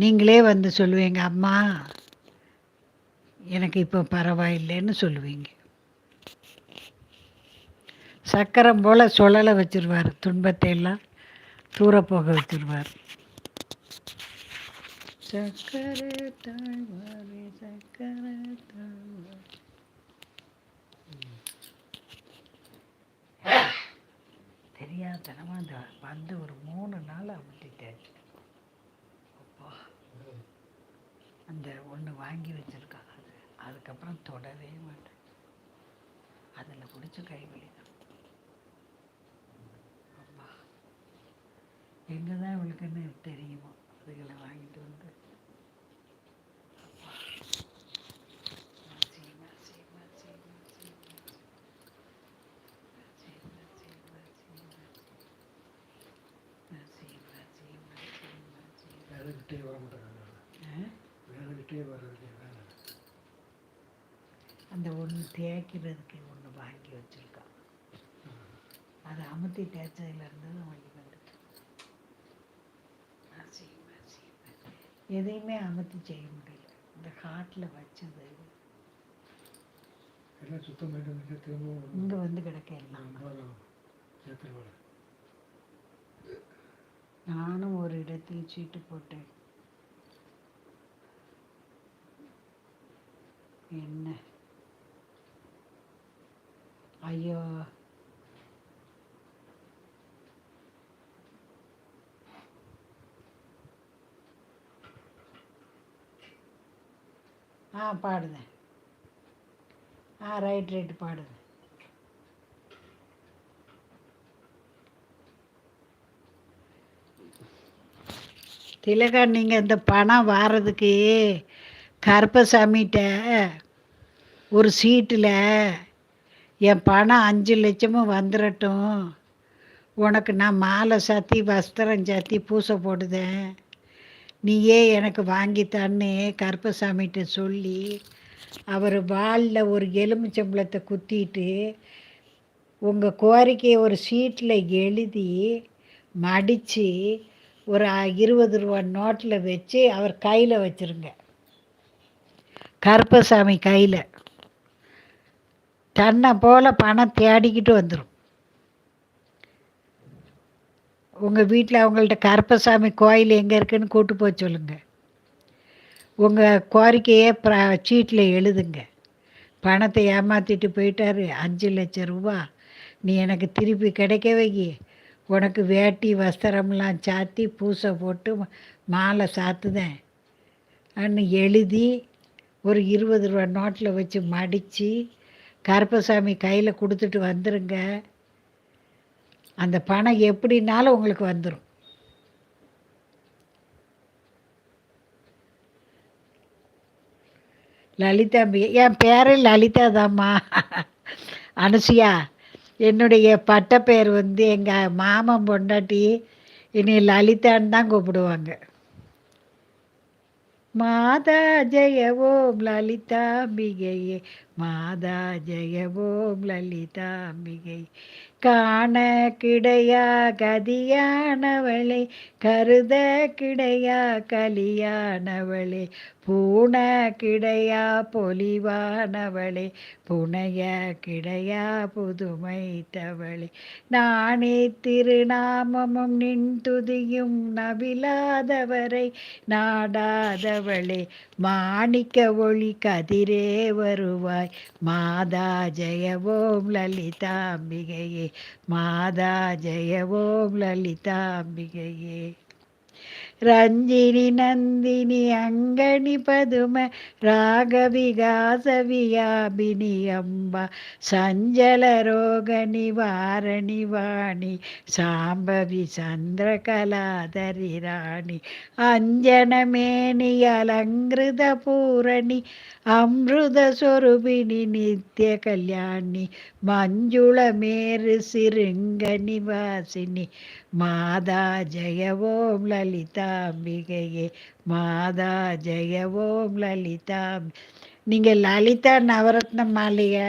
நீங்களே வந்து சொல்லுவீங்க அம்மா எனக்கு இப்போ பரவாயில்லைன்னு சொல்லுவீங்க. சக்கரம் போல் சுழலை வச்சுருவார் துன்பத்தை எல்லாம் தூரப்போக போக வச்சிருவார். சக்கரை தாழ்வாரே சக்கரை தாழ்வாரே. தெரியாதனமாக அந்த வந்து ஒரு மூணு நாள் அமுத்திட்டாச்சு அப்பா அந்த ஒன்று வாங்கி வச்சுருக்காங்க. அது அதுக்கப்புறம் தொடவே மாட்டேன். அதில் பிடிச்ச கைவலி தான் அப்பா எங்கே தான் இவளுக்குன்னு தெரியுமோ அதுகளை வாங்கிட்டு வந்து. அப்பா. வர வர்றதுக்கு வேலை? அந்த ஒன்று தேய்க்கிறதுக்கு ஒன்று வாங்கி வச்சுருக்கான் அதை அமுத்தி தேய்ச்சதுலேருந்து தான் வலி வந்துட்டு. எதையுமே அமுத்தி செய்ய முடியல. இந்த காட்டில் வச்சது. எல்லாம் சுத்தம் இங்கே வந்து கிடக்க எல்லாம். நானும் ஒரு இடத்தில் சீட்டு போட்டேன் என்ன? ஐயோ. ஆ பாடுங்க ஆ ரைட் ரைட் பாடுங்க திலகா நீங்கள் இந்த பணம் வாரதுக்கு கருப்பசாமிகிட்ட ஒரு சீட்டில் என் பணம் அஞ்சு லட்சமும் வந்துடட்டும் உனக்கு நான் மாலை சாத்தி வஸ்திரம் சாத்தி பூசை போடுதேன். நீயே எனக்கு வாங்கித்தான்னு கருப்பசாமிகிட்ட சொல்லி அவர் வாலில் ஒரு எலுமிச்சம்பழத்தை குத்திட்டு உங்கள் கோரிக்கையை ஒரு சீட்டில் எழுதி மடித்து ஒரு இருபது ரூபா நோட்டில் வச்சு அவர் கையில் வச்சுருங்க. கருப்பசாமி கையில். தன்னை போல் பணம் தேடிக்கிட்டு வந்துடும் உங்கள் வீட்டில் அவங்கள்ட்ட கருப்பசாமி கோயில் எங்கே இருக்குன்னு கூட்டு போக சொல்லுங்கள் உங்கள் கோரிக்கையே ப்ர சீட்டில் எழுதுங்க. பணத்தை ஏமாற்றிட்டு போயிட்டாரு அஞ்சு லட்சம் ரூபா. நீ எனக்கு திருப்பி கிடைக்க வைக்கி உனக்கு வேட்டி வஸ்திரம்லாம் சாத்தி பூசை போட்டு மாலை சாத்துதேன். அன்னு எழுதி ஒரு இருபது ரூபா நோட்டில் வச்சு மடித்து கருப்பசாமி கையில் கொடுத்துட்டு வந்துருங்க. அந்த பணம் எப்படினாலும் உங்களுக்கு வந்துடும் லலிதாம்பி என் பேர் லலிதா தாம்மா அனுசியா என்னுடைய பட்டப்பேர் வந்து எங்கள் மாமன் பொண்டாட்டி இனி லலிதான்னு தான் கூப்பிடுவாங்க. மாதா ஜெய ஓம் லலிதாம்பிகையே மாதா ஜெய ஓம் லலிதாம்பிகை காண கிடையா கதியானவளே கருத கிடையா கலியானவளே பூண கிடையா பொலிவானவளே புனைய கிடையா புதுமைத்தவளே. நானே திருநாமமும் நின் துதியும் நவிலாதவரை நாடாதவளே மாணிக்க ஒளி கதிரே வருவாய் மாதா ஜெயவோம் லலிதாம்பிகையே. மாதா ஜெய ஓம் லலிதாம்பிகையே. ரஞ்சினி நந்தினி அங்கனி பதும ராகவிகாச வியாபினி அம்பா சஞ்சல ரோக நிவாரணி வாணி சாம்பவி சந்திரகலாதரி ராணி அஞ்சனமேனி அலங்கிருத பூரணி அமிர்த சொருபினி நித்திய கல்யாணி மஞ்சுள மேரு சிருங்க நிவாசினி மாதா ஜெயவோம் லலிதாம்பிகையே மாதா ஜெயவோம் லலிதா. நீங்கள் லலிதா நவரத்ன மாலையை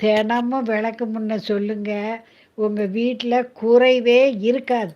தினமும் விளக்கு முன்ன சொல்லுங்க. உங்கள் வீட்டில் குறைவே இருக்காது.